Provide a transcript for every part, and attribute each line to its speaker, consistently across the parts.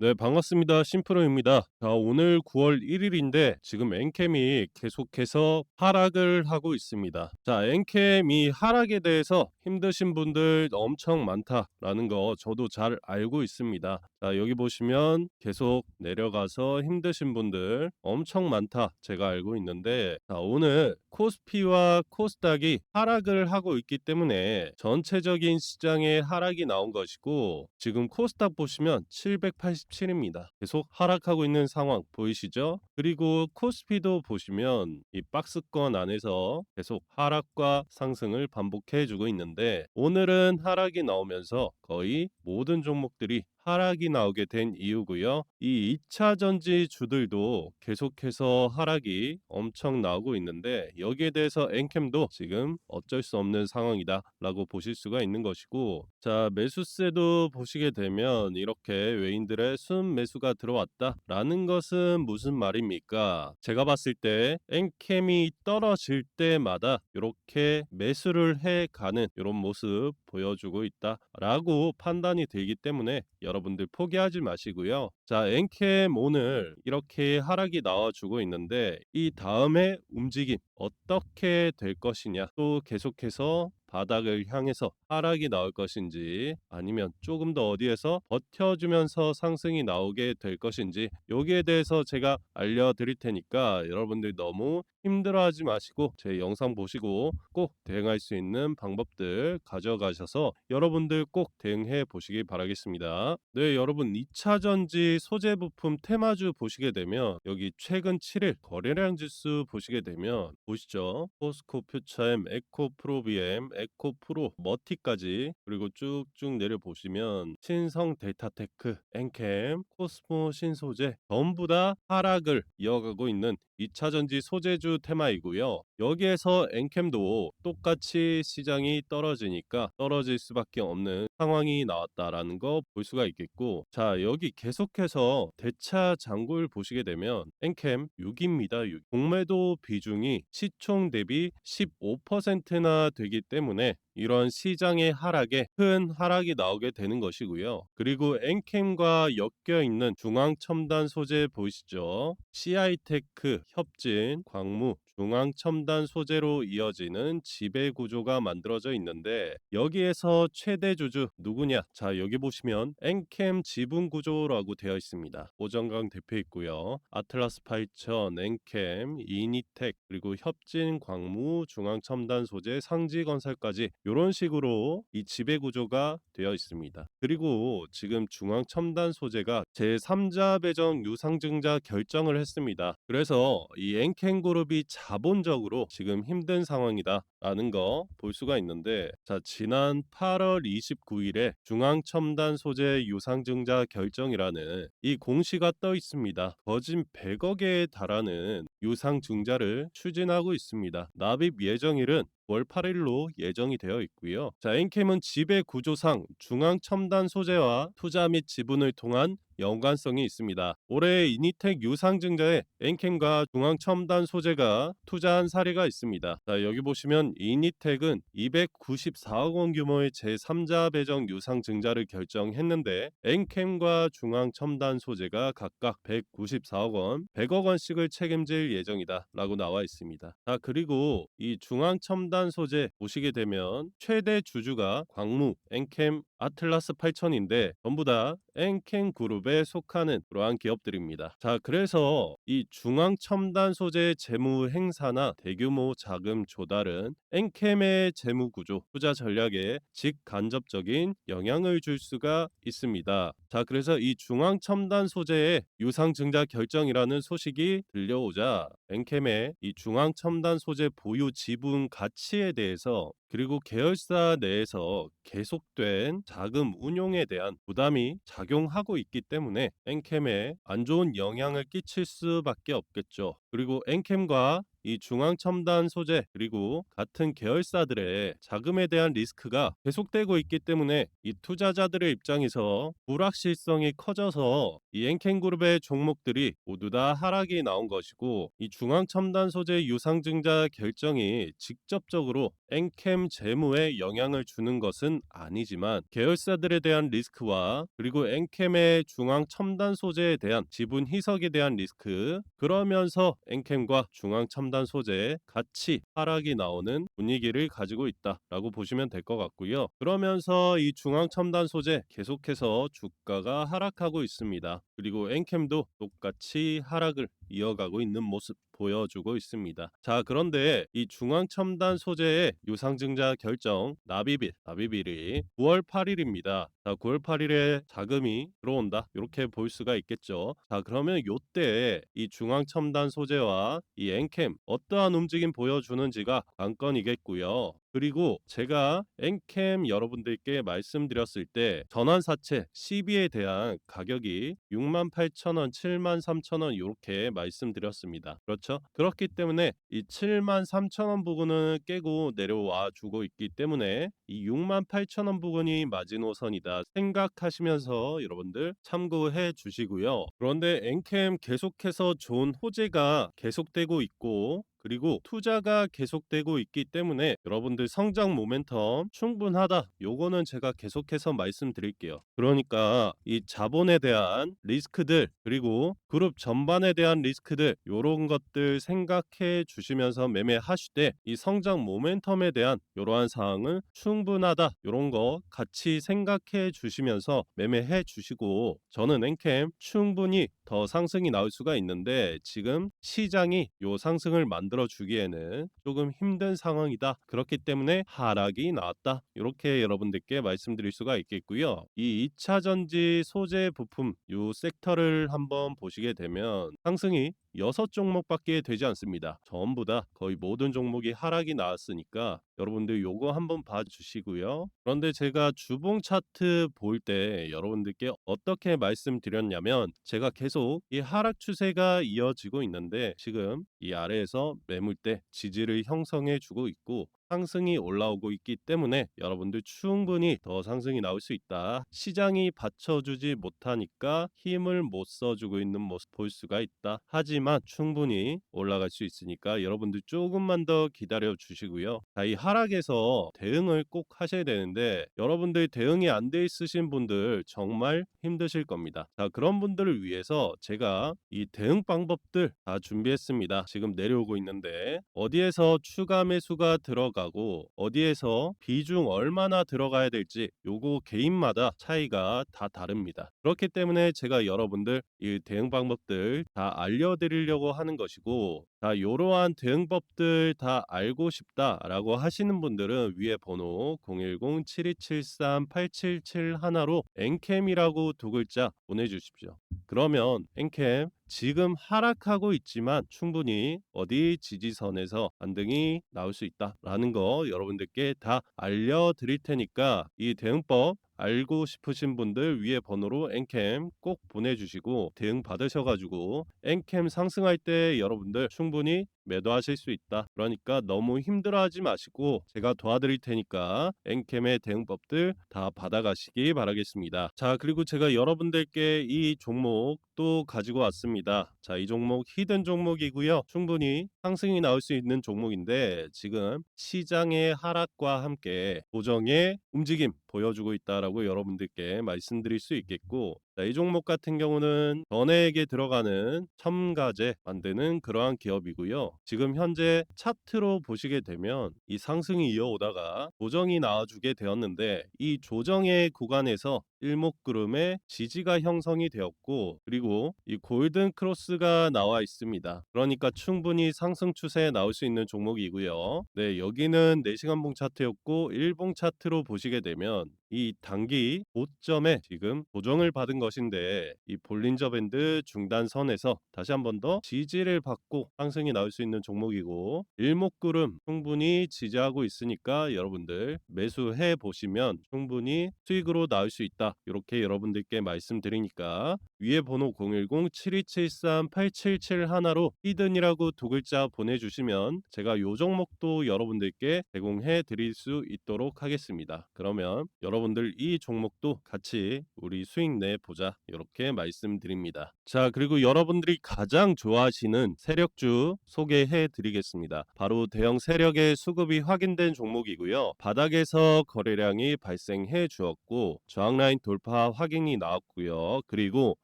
Speaker 1: 네, 반갑습니다. 심프로입니다. 자, 오늘 9월 1일인데 지금 엔캠이 계속해서 하락을 하고 있습니다. 자, 엔캠이 하락에 대해서 힘드신 분들 엄청 많다라는 거 저도 잘 알고 있습니다. 자, 여기 보시면 계속 내려가서 힘드신 분들 엄청 많다 제가 알고 있는데 자, 오늘 코스피와 코스닥이 하락을 하고 있기 때문에 전체적인 시장에 하락이 나온 것이고 지금 코스닥 보시면 787입니다. 계속 하락하고 있는 상황 보이시죠? 그리고 코스피도 보시면 이 박스권 안에서 계속 하락과 상승을 반복해 주고 있는데 오늘은 하락이 나오면서 거의 모든 종목들이 하락이 나오게 된 이유고요. 이 2차 전지 주들도 계속해서 하락이 엄청 나오고 있는데 여기에 대해서 엔캠도 지금 어쩔 수 없는 상황이다라고 보실 수가 있는 것이고 자 매수세도 보시게 되면 이렇게 외인들의 순 매수가 들어왔다라는 것은 무슨 말입니까? 제가 봤을 때 엔캠이 떨어질 때마다 이렇게 매수를 해 가는 이런 모습 보여주고 있다라고 판단이 되기 때문에 여러 분들 포기하지 마시고요. 자, 엔캠 오늘 이렇게 하락이 나와주고 있는데 이 다음에 움직임 어떻게 될 것이냐 또 계속해서 바닥을 향해서 하락이 나올 것인지 아니면 조금 더 어디에서 버텨주면서 상승이 나오게 될 것인지 여기에 대해서 제가 알려드릴 테니까 여러분들 너무 힘들어하지 마시고 제 영상 보시고 꼭 대응할 수 있는 방법들 가져가셔서 여러분들 꼭 대응해 보시기 바라겠습니다. 네, 여러분 2차 전지 소재 부품 테마주 보시게 되면 여기 최근 7일 거래량 지수 보시게 되면 보시죠. 포스코 퓨처엠, 에코 프로비엠, 에코 프로, 머티까지 그리고 쭉쭉 내려 보시면 신성 데이터테크, 엔캠, 코스모 신소재 전부 다 하락을 이어가고 있는 2차 전지 소재주 테마이고요. 여기에서 엔캠도 똑같이 시장이 떨어지니까 떨어질 수밖에 없는 상황이 나왔다라는 거 볼 수가 있겠고 자 여기 계속해서 대차 장고를 보시게 되면 엔캠 6입니다. 6. 공매도 비중이 시총 대비 15%나 되기 때문에 이런 시장의 하락에 큰 하락이 나오게 되는 것이고요. 그리고 엔캠과 엮여 있는 중앙 첨단 소재 보이시죠? CI테크, 협진, 광무, 중앙 첨단 소재로 이어지는 지배 구조가 만들어져 있는데 여기에서 최대 주주 누구냐? 자 여기 보시면 엔캠 지분 구조라고 되어 있습니다. 오정강 대표 있고요. 아틀라스 파이천, 엔캠, 이니텍 그리고 협진, 광무, 중앙 첨단 소재, 상지 건설까지 이런 식으로 이 지배 구조가 되어 있습니다. 그리고 지금 중앙 첨단 소재가 제3자 배정 유상증자 결정을 했습니다. 그래서 이 엔캠 그룹이 자본적으로 지금 힘든 상황이다라는 거 볼 수가 있는데 자 지난 8월 29일에 중앙 첨단 소재 유상증자 결정이라는 이 공시가 떠 있습니다. 거진 100억에 달하는 유상증자를 추진하고 있습니다. 납입 예정일은 9월 8일로 예정이 되어 있고요. 자, 엔캠은 지배 구조상 중앙 첨단 소재와 투자 및 지분을 통한 연관성이 있습니다. 올해 이니텍 유상증자에 엔캠과 중앙첨단 소재가 투자한 사례가 있습니다. 자, 여기 보시면 이니텍은 294억 원 규모의 제3자 배정 유상증자를 결정했는데 엔캠과 중앙첨단 소재가 각각 194억 원, 100억 원씩을 책임질 예정이다 라고 나와 있습니다. 자, 그리고 이 중앙첨단 소재 보시게 되면 최대 주주가 광무, 엔캠, 아틀라스 8000인데 전부 다 엔캠 그룹에 속하는 그러한 기업들입니다. 자, 그래서 이 중앙 첨단 소재 재무 행사나 대규모 자금 조달은 엔캠의 재무 구조, 투자 전략에 직간접적인 영향을 줄 수가 있습니다. 자, 그래서 이 중앙 첨단 소재의 유상 증자 결정이라는 소식이 들려오자 엔캠의 이 중앙 첨단 소재 보유 지분 가치에 대해서 그리고 계열사 내에서 계속된 자금 운용에 대한 부담이 작용하고 있기 때문에 엔캠에 안 좋은 영향을 끼칠 수밖에 없겠죠. 그리고 엔캠과 이 중앙 첨단 소재 그리고 같은 계열사들의 자금에 대한 리스크가 계속되고 있기 때문에 이 투자자들의 입장에서 불확실성이 커져서 이 엔캠 그룹의 종목들이 모두 다 하락이 나온 것이고 이 중앙 첨단 소재 유상증자 결정이 직접적으로 엔캠 재무에 영향을 주는 것은 아니지만 계열사들에 대한 리스크와 그리고 엔캠의 중앙 첨단 소재에 대한 지분 희석에 대한 리스크 그러면서 엔캠과 중앙 첨단 소재의 같이 하락이 나오는 분위기를 가지고 있다라고 보시면 될 것 같고요. 그러면서 이 중앙 첨단 소재 계속해서 주가가 하락하고 있습니다. 그리고 엔캠도 똑같이 하락을 이어가고 있는 모습 보여주고 있습니다. 자, 그런데 이 중앙 첨단 소재의 유상증자 결정 나비빌, 나비빌이 9월 8일입니다. 자, 9월 8일에 자금이 들어온다. 이렇게 볼 수가 있겠죠. 자, 그러면 요때 이 중앙 첨단 소재와 이 엔캠 어떠한 움직임 보여주는지가 관건이겠고요. 그리고 제가 엔캠 여러분들께 말씀드렸을 때 전환사채 CB에 대한 가격이 68,000원, 73,000원 이렇게 말씀드렸습니다. 그렇죠? 그렇기 때문에 이 73,000원 부분은 깨고 내려와 주고 있기 때문에 이 68,000원 부분이 마지노선이다 생각하시면서 여러분들 참고해 주시고요. 그런데 엔캠 계속해서 좋은 호재가 계속되고 있고 그리고 투자가 계속되고 있기 때문에 여러분들 성장 모멘텀 충분하다. 요거는 제가 계속해서 말씀드릴게요. 그러니까 이 자본에 대한 리스크들 그리고 그룹 전반에 대한 리스크들 요런 것들 생각해 주시면서 매매하실 때 이 성장 모멘텀에 대한 이러한 사항은 충분하다. 요런 거 같이 생각해 주시면서 매매해 주시고 저는 엔캠 충분히 더 상승이 나올 수가 있는데 지금 시장이 요 상승을 만들어 주기에는 조금 힘든 상황이다. 그렇기 때문에 하락이 나왔다. 이렇게 여러분들께 말씀드릴 수가 있겠고요. 이 2차 전지 소재 부품 요 섹터를 한번 보시게 되면 상승이 여섯 종목밖에 되지 않습니다. 전부 다 거의 모든 종목이 하락이 나왔으니까 여러분들 요거 한번 봐주시고요. 그런데 제가 주봉 차트 볼 때 여러분들께 어떻게 말씀드렸냐면 제가 계속 이 하락 추세가 이어지고 있는데 지금 이 아래에서 매물대 지지를 형성해 주고 있고 상승이 올라오고 있기 때문에 여러분들 충분히 더 상승이 나올 수 있다. 시장이 받쳐주지 못하니까 힘을 못 써주고 있는 모습 볼 수가 있다. 하지만 충분히 올라갈 수 있으니까 여러분들 조금만 더 기다려 주시고요. 자, 이 하락에서 대응을 꼭 하셔야 되는데 여러분들 대응이 안 돼 있으신 분들 정말 힘드실 겁니다. 자, 그런 분들을 위해서 제가 이 대응 방법들 다 준비했습니다. 지금 내려오고 있는데 어디에서 추가 매수가 들어가 고 어디에서 비중 얼마나 들어가야 될지 요거 개인마다 차이가 다 다릅니다. 그렇기 때문에 제가 여러분들 이 대응 방법들 다 알려드리려고 하는 것이고 자, 요러한 대응법들 다 알고 싶다라고 하시는 분들은 위에 번호 010-7273-8771로 엔캠이라고 두 글자 보내주십시오. 그러면 엔캠 지금 하락하고 있지만 충분히 어디 지지선에서 반등이 나올 수 있다라는 거 여러분들께 다 알려드릴 테니까 이 대응법 알고 싶으신 분들 위에 번호로 엔캠 꼭 보내주시고 대응 받으셔가지고 엔캠 상승할 때 여러분들 충분히 매도하실 수 있다. 그러니까 너무 힘들어하지 마시고 제가 도와드릴 테니까 엔캠의 대응법들 다 받아가시기 바라겠습니다. 자 그리고 제가 여러분들께 이 종목 또 가지고 왔습니다. 자 이 종목 히든 종목이고요. 충분히 상승이 나올 수 있는 종목인데 지금 시장의 하락과 함께 고정의 움직임 보여주고 있다라고 여러분들께 말씀드릴 수 있겠고 자, 이 종목 같은 경우는 전해에게 들어가는 첨가제 만드는 그러한 기업이고요. 지금 현재 차트로 보시게 되면 이 상승이 이어오다가 조정이 나와주게 되었는데 이 조정의 구간에서 일목구름의 지지가 형성이 되었고 그리고 이 골든 크로스가 나와 있습니다. 그러니까 충분히 상승 추세에 나올 수 있는 종목이고요. 네, 여기는 4시간 봉 차트였고 1봉 차트로 보시게 되면 이 단기 고점에 지금 조정을 받은 것인데 이 볼린저 밴드 중단선에서 다시 한 번 더 지지를 받고 상승이 나올 수 있는 종목이고 일목구름 충분히 지지하고 있으니까 여러분들 매수해 보시면 충분히 수익으로 나올 수 있다. 이렇게 여러분들께 말씀드리니까 위에 번호 010-7273-877 하나로 히든이라고 두 글자 보내주시면 제가 요 종목도 여러분들께 제공해 드릴 수 있도록 하겠습니다. 그러면 여러분 들 이 종목도 같이 우리 수익 내 보자 이렇게 말씀드립니다. 자 그리고 여러분들이 가장 좋아하시는 세력주 소개해 드리겠습니다. 바로 대형 세력의 수급이 확인된 종목이고요. 바닥에서 거래량이 발생해 주었고 저항 라인 돌파 확인이 나왔고요. 그리고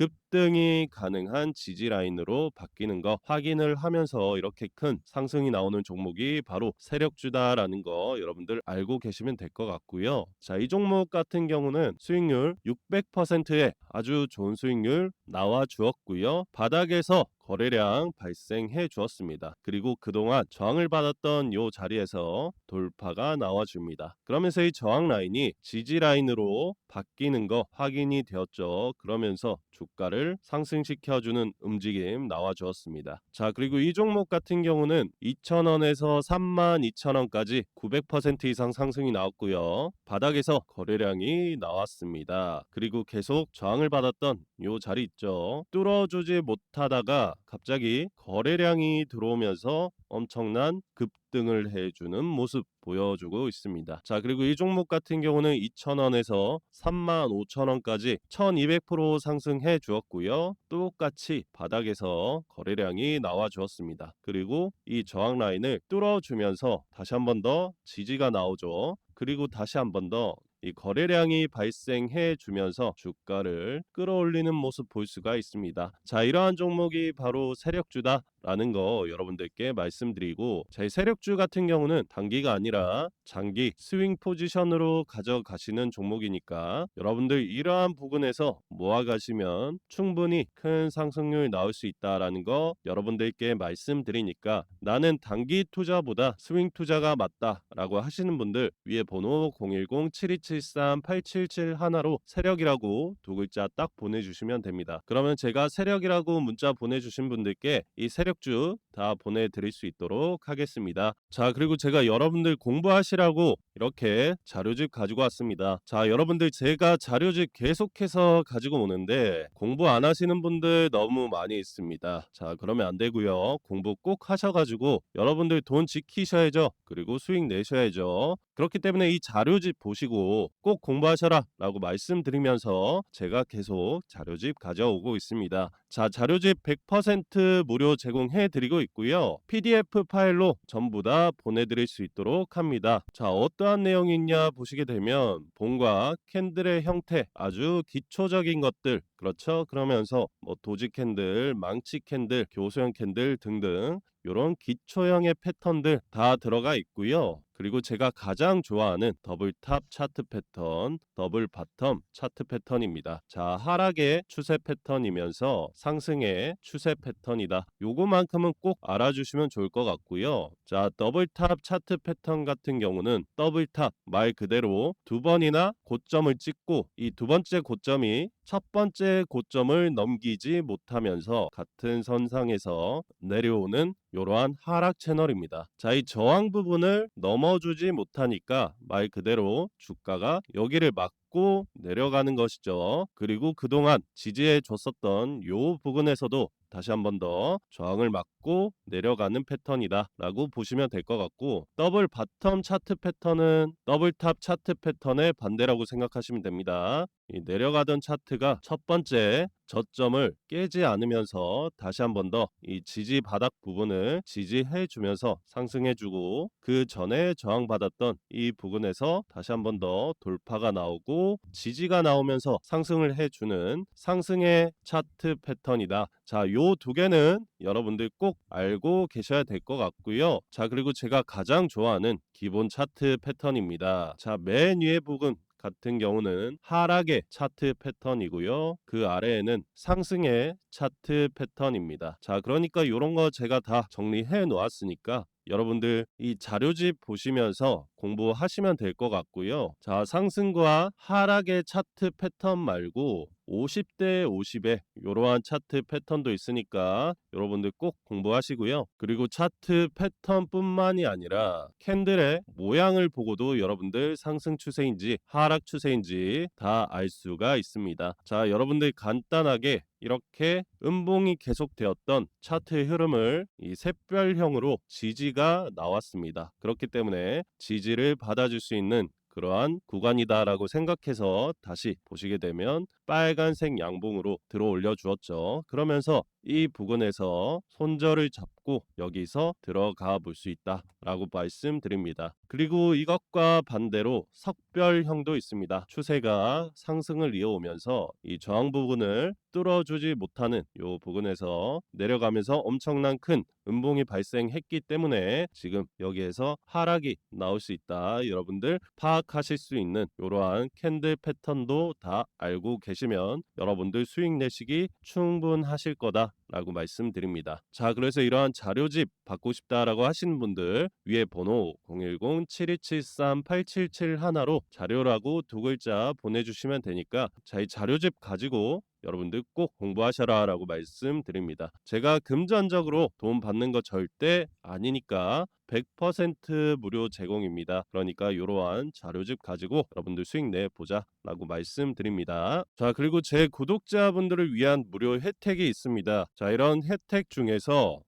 Speaker 1: 급등이 가능한 지지 라인으로 바뀌는 거 확인을 하면서 이렇게 큰 상승이 나오는 종목이 바로 세력주다라는 거 여러분들 알고 계시면 될 것 같고요. 자, 이 종목 같은 경우는 수익률 600%의 아주 좋은 수익률 나와 주었고요. 바닥에서 거래량 발생해 주었습니다. 그리고 그동안 저항을 받았던 요 자리에서 돌파가 나와 줍니다. 그러면서 이 저항 라인이 지지 라인으로 바뀌는 거 확인이 되었죠. 그러면서 주가를 상승시켜 주는 움직임 나와 주었습니다. 자, 그리고 이 종목 같은 경우는 2,000원에서 32,000원까지 900% 이상 상승이 나왔고요. 바닥에서 거래량이 나왔습니다. 그리고 계속 저항을 받았던 요 자리 있죠. 뚫어주지 못하다가 갑자기 거래량이 들어오면서 엄청난 급등을 해주는 모습 보여주고 있습니다. 자 그리고 이 종목 같은 경우는 2,000원에서 35,000원까지 1,200% 상승해 주었고요. 똑같이 바닥에서 거래량이 나와 주었습니다. 그리고 이 저항 라인을 뚫어주면서 다시 한 번 더 지지가 나오죠. 그리고 다시 한 번 더 이 거래량이 발생해 주면서 주가를 끌어올리는 모습 볼 수가 있습니다. 자, 이러한 종목이 바로 세력주다 라는 거 여러분들께 말씀드리고 자, 이 세력주 같은 경우는 단기가 아니라 장기 스윙 포지션으로 가져가시는 종목이니까 여러분들 이러한 부분에서 모아 가시면 충분히 큰 상승률 나올 수 있다라는 거 여러분들께 말씀드리니까 나는 단기 투자보다 스윙 투자가 맞다라고 하시는 분들 위에 번호 010 72 7273-877 하나로 세력이라고 두 글자 딱 보내주시면 됩니다. 그러면 제가 세력이라고 문자 보내주신 분들께 이 세력 주 다 보내드릴 수 있도록 하겠습니다. 자 그리고 제가 여러분들 공부하시라고 이렇게 자료집 가지고 왔습니다. 자 여러분들 제가 자료집 계속해서 가지고 오는데 공부 안 하시는 분들 너무 많이 있습니다. 자 그러면 안 되고요. 공부 꼭 하셔가지고 여러분들 돈 지키셔야죠. 그리고 수익 내셔야죠. 그렇기 때문에 이 자료집 보시고 꼭 공부하셔라 라고 말씀드리면서 제가 계속 자료집 가져오고 있습니다. 자, 자료집 100% 무료 제공해 드리고 있고요. PDF 파일로 전부 다 보내드릴 수 있도록 합니다. 자, 어떠한 내용이 있냐 보시게 되면 봉과 캔들의 형태 아주 기초적인 것들 그렇죠. 그러면서 뭐 도지 캔들, 망치 캔들, 교수형 캔들 등등 이런 기초형의 패턴들 다 들어가 있고요. 그리고 제가 가장 좋아하는 더블 탑 차트 패턴, 더블 바텀 차트 패턴입니다. 자, 하락의 추세 패턴이면서 상승의 추세 패턴이다. 요거만큼은 꼭 알아주시면 좋을 것 같고요. 자, 더블 탑 차트 패턴 같은 경우는 더블 탑 말 그대로 두 번이나 고점을 찍고 이 두 번째 고점이 첫 번째 고점을 넘기지 못하면서 같은 선상에서 내려오는 이러한 하락 채널입니다. 자, 이 저항 부분을 넘어주지 못하니까 말 그대로 주가가 여기를 막고 내려가는 것이죠. 그리고 그동안 지지해 줬었던 요 부분에서도 다시 한 번 더 저항을 막고 내려가는 패턴이다 라고 보시면 될 것 같고 더블 바텀 차트 패턴은 더블 탑 차트 패턴의 반대라고 생각하시면 됩니다. 이 내려가던 차트가 첫 번째 저점을 깨지 않으면서 다시 한 번 더 이 지지 바닥 부분을 지지해 주면서 상승해 주고 그 전에 저항받았던 이 부분에서 다시 한 번 더 돌파가 나오고 지지가 나오면서 상승을 해 주는 상승의 차트 패턴이다. 자, 요 두 개는 여러분들 꼭 알고 계셔야 될 것 같고요. 자, 그리고 제가 가장 좋아하는 기본 차트 패턴입니다. 자, 맨 위에 부분 같은 경우는 하락의 차트 패턴이고요. 그 아래에는 상승의 차트 패턴입니다. 자, 그러니까 이런 거 제가 다 정리해 놓았으니까 여러분들 이 자료집 보시면서 공부하시면 될 것 같고요. 자, 상승과 하락의 차트 패턴 말고 50대 50에 이러한 차트 패턴도 있으니까 여러분들 꼭 공부하시고요. 그리고 차트 패턴뿐만이 아니라 캔들의 모양을 보고도 여러분들 상승 추세인지 하락 추세인지 다 알 수가 있습니다. 자, 여러분들 간단하게 이렇게 음봉이 계속되었던 차트의 흐름을 이 샛별형으로 지지가 나왔습니다. 그렇기 때문에 지지를 받아줄 수 있는 그러한 구간이다라고 생각해서 다시 보시게 되면 빨간색 양봉으로 들어 올려 주었죠. 그러면서 이 부근에서 손절을 잡고 여기서 들어가 볼 수 있다라고 말씀드립니다. 그리고 이것과 반대로 석별형도 있습니다. 추세가 상승을 이어오면서 이 저항 부분을 뚫어주지 못하는 이 부분에서 내려가면서 엄청난 큰 음봉이 발생했기 때문에 지금 여기에서 하락이 나올 수 있다. 여러분들 파악하실 수 있는 이러한 캔들 패턴도 다 알고 계시면 여러분들 수익 내시기 충분하실 거다 라고 말씀드립니다. 자, 그래서 이러한 자료집 받고 싶다라고 하시는 분들 위에 번호 010-7273-8771로 자료라고 두 글자 보내주시면 되니까 자, 이 자료집 가지고 여러분들 꼭 공부하셔라 라고 말씀드립니다. 제가 금전적으로 도움 받는 거 절대 아니니까 100% 무료 제공입니다. 그러니까 이러한 자료집 가지고 여러분들 수익 내 보자 라고 말씀드립니다. 자, 그리고 제 구독자분들을 위한 무료 혜택이 있습니다. 자, 이런 혜택 중에서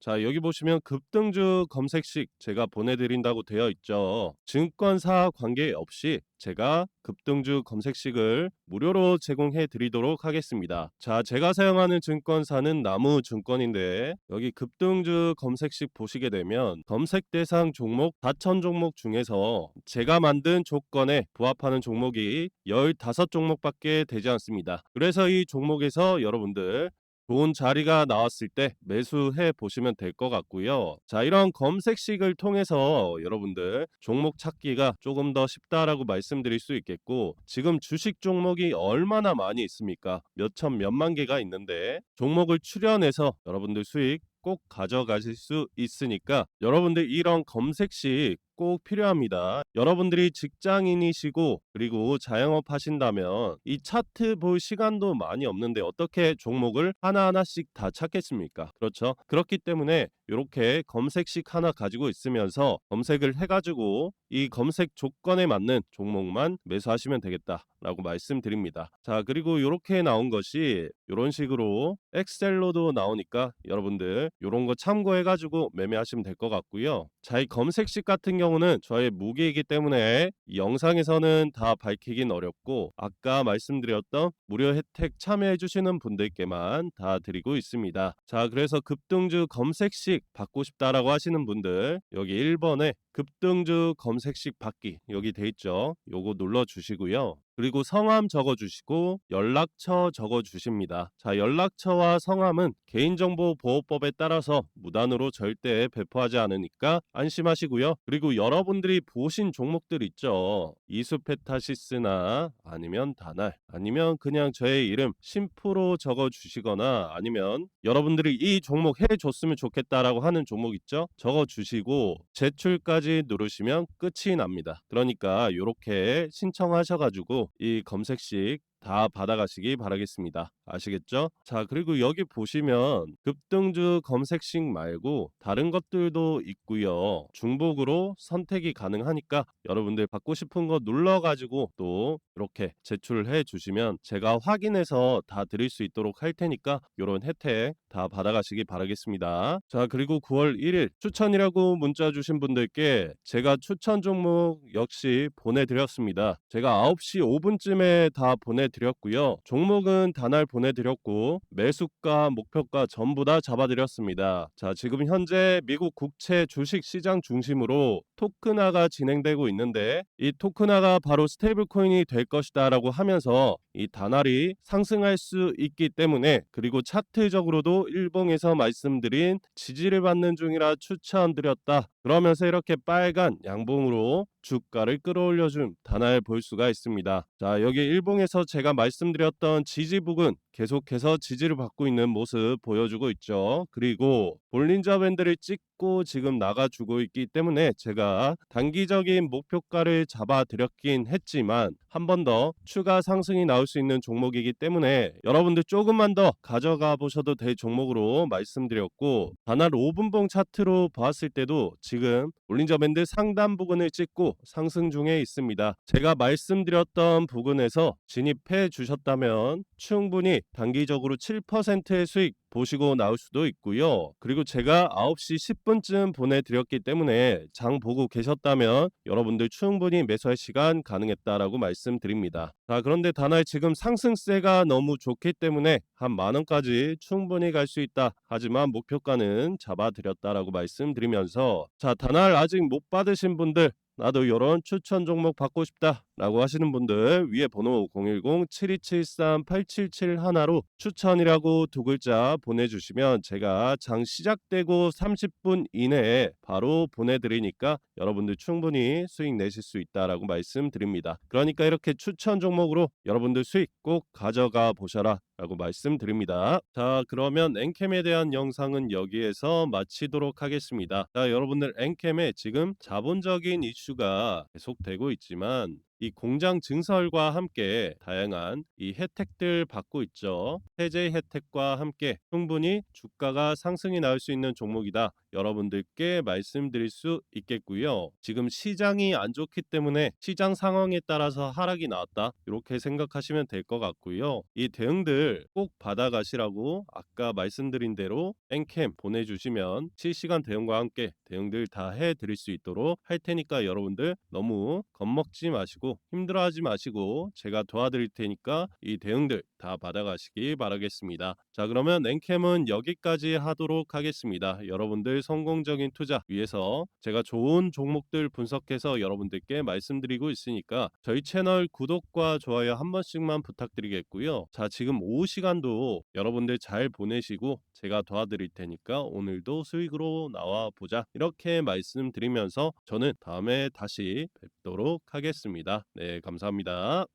Speaker 1: 자, 여기 보시면 급등주 검색식 제가 보내드린다고 되어 있죠. 증권사 관계없이 제가 급등주 검색식을 무료로 제공해 드리도록 하겠습니다. 자, 제가 사용하는 증권사는 나무 증권인데 여기 급등주 검색식 보시게 되면 검색 대상 종목 4천 종목 중에서 제가 만든 조건에 부합하는 종목이 15종목밖에 되지 않습니다. 그래서 이 종목에서 여러분들 좋은 자리가 나왔을 때 매수해 보시면 될 것 같고요. 자, 이런 검색식을 통해서 여러분들 종목 찾기가 조금 더 쉽다라고 말씀드릴 수 있겠고, 지금 주식 종목이 얼마나 많이 있습니까? 몇천 몇만 개가 있는데 종목을 추려내서 여러분들 수익 꼭 가져가실 수 있으니까 여러분들 이런 검색식 꼭 필요합니다. 여러분들이 직장인이시고 그리고 자영업 하신다면 이 차트 볼 시간도 많이 없는데 어떻게 종목을 하나하나씩 다 찾겠습니까? 그렇죠? 그렇기 때문에 이렇게 검색식 하나 가지고 있으면서 검색을 해가지고 이 검색 조건에 맞는 종목만 매수하시면 되겠다라고 말씀드립니다. 자, 그리고 이렇게 나온 것이 이런 식으로 엑셀로도 나오니까 여러분들 이런 거 참고해가지고 매매하시면 될 것 같고요. 자, 이 검색식 같은 경우는 저의 무기이기 때문에 이 영상에서는 다 밝히긴 어렵고 아까 말씀드렸던 무료 혜택 참여해 주시는 분들께만 다 드리고 있습니다. 자, 그래서 급등주 검색식 받고 싶다라고 하시는 분들 여기 1번에 급등주 검색식 받기 여기 돼 있죠. 요거 눌러 주시고요. 그리고 성함 적어 주시고 연락처 적어 주십니다. 자, 연락처와 성함은 개인정보 보호법에 따라서 무단으로 절대 배포하지 않으니까 안심하시고요. 그리고 여러분들이 보신 종목들 있죠. 이수페타시스나 아니면 다날 아니면 그냥 저의 이름 심프로 적어 주시거나 아니면 여러분들이 이 종목 해 줬으면 좋겠다라고 하는 종목 있죠? 적어 주시고 제출까지 누르시면 끝이 납니다. 그러니까 이렇게 신청하셔 가지고 이 검색식 다 받아가시기 바라겠습니다. 아시겠죠? 자, 그리고 여기 보시면 급등주 검색식 말고 다른 것들도 있고요. 중복으로 선택이 가능하니까 여러분들 받고 싶은 거 눌러가지고 또 이렇게 제출을 해 주시면 제가 확인해서 다 드릴 수 있도록 할 테니까 이런 혜택 다 받아가시기 바라겠습니다. 자, 그리고 9월 1일 추천이라고 문자 주신 분들께 제가 추천 종목 역시 보내드렸습니다. 제가 9시 5분쯤에 다 보내 드렸고요. 종목은 단알 보내드렸고 매수가, 목표가 전부 다 잡아드렸습니다. 자, 지금 현재 미국 국채 주식 시장 중심으로 토크나가 진행되고 있는데 이 토크나가 바로 스테이블 코인이 될 것이다라고 하면서 이 단알이 상승할 수 있기 때문에 그리고 차트적으로도 일봉에서 말씀드린 지지를 받는 중이라 추천드렸다. 그러면서 이렇게 빨간 양봉으로 주가를 끌어올려준 단알 볼 수가 있습니다. 자, 여기 일봉에서 제가 말씀드렸던 지지 부근 계속해서 지지를 받고 있는 모습 보여주고 있죠. 그리고 볼린저 밴드를 찍고 지금 나가주고 있기 때문에 제가 단기적인 목표가를 잡아드렸긴 했지만 한 번 더 추가 상승이 나올 수 있는 종목이기 때문에 여러분들 조금만 더 가져가 보셔도 될 종목으로 말씀드렸고 단할 5분봉 차트로 보았을 때도 지금 볼린저 밴드 상단 부근을 찍고 상승 중에 있습니다. 제가 말씀드렸던 부근에서 진입해 주셨다면 충분히 단기적으로 7%의 수익 보시고 나올 수도 있고요. 그리고 제가 9시 10분쯤 보내드렸기 때문에 장 보고 계셨다면 여러분들 충분히 매수할 시간 가능했다라고 말씀드립니다. 자, 그런데 단할 지금 상승세가 너무 좋기 때문에 한 만 원까지 충분히 갈 수 있다. 하지만 목표가는 잡아드렸다라고 말씀드리면서 자, 단할 아직 못 받으신 분들 나도 이런 추천 종목 받고 싶다 라고 하시는 분들 위에 번호 010-7273-8771로 추천이라고 두 글자 보내주시면 제가 장 시작되고 30분 이내에 바로 보내드리니까 여러분들 충분히 수익 내실 수 있다라고 말씀드립니다. 그러니까 이렇게 추천 종목으로 여러분들 수익 꼭 가져가 보셔라 라고 말씀드립니다. 자 그러면 엔캠에 대한 영상은 여기에서 마치도록 하겠습니다. 자 여러분들 엔캠에 지금 자본적인 이슈가 계속되고 있지만 이 공장 증설과 함께 다양한 이 혜택들 받고 있죠. 세제 혜택과 함께 충분히 주가가 상승이 나올 수 있는 종목이다. 여러분들께 말씀드릴 수 있겠고요. 지금 시장이 안 좋기 때문에 시장 상황에 따라서 하락이 나왔다. 이렇게 생각하시면 될 것 같고요. 이 대응들 꼭 받아가시라고 아까 말씀드린 대로 엔캠 보내주시면 실시간 대응과 함께 대응들 다 해드릴 수 있도록 할 테니까 여러분들 너무 겁먹지 마시고 힘들어하지 마시고 제가 도와드릴 테니까 이 대응들 다 받아가시기 바라겠습니다. 자 그러면 엔캠은 여기까지 하도록 하겠습니다. 여러분들 성공적인 투자 위해서 제가 좋은 종목들 분석해서 여러분들께 말씀드리고 있으니까 저희 채널 구독과 좋아요 한 번씩만 부탁드리겠고요. 자 지금 오후 시간도 여러분들 잘 보내시고 제가 도와드릴 테니까 오늘도 수익으로 나와 보자 이렇게 말씀드리면서 저는 다음에 다시 뵙도록 하겠습니다. 네 감사합니다.